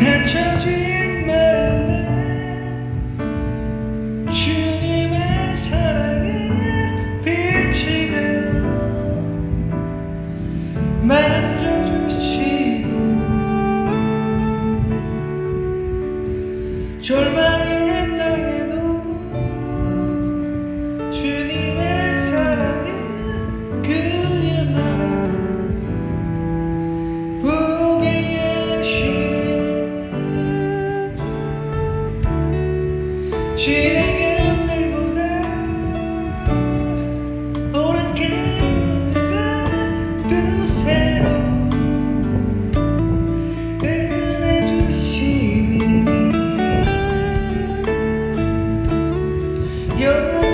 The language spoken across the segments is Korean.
닫혀진 지내게 오늘보다 오락해 오늘만 두새로 응원해 주시는 영원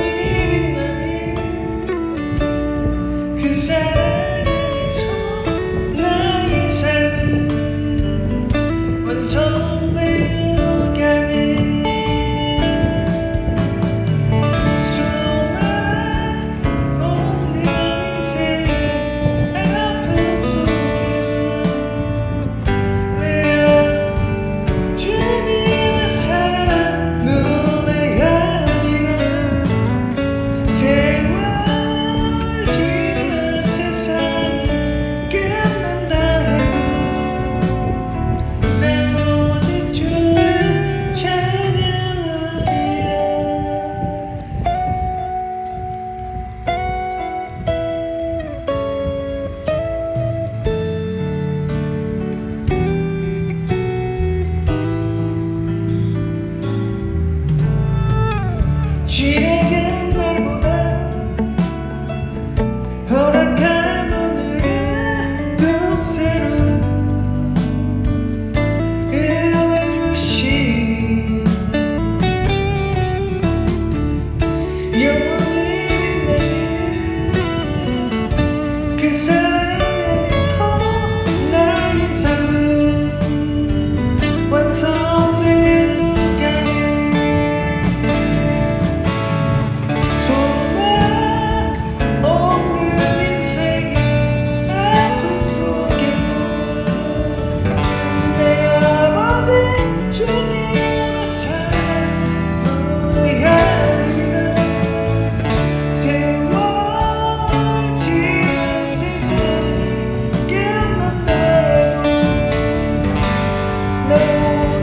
cheating. know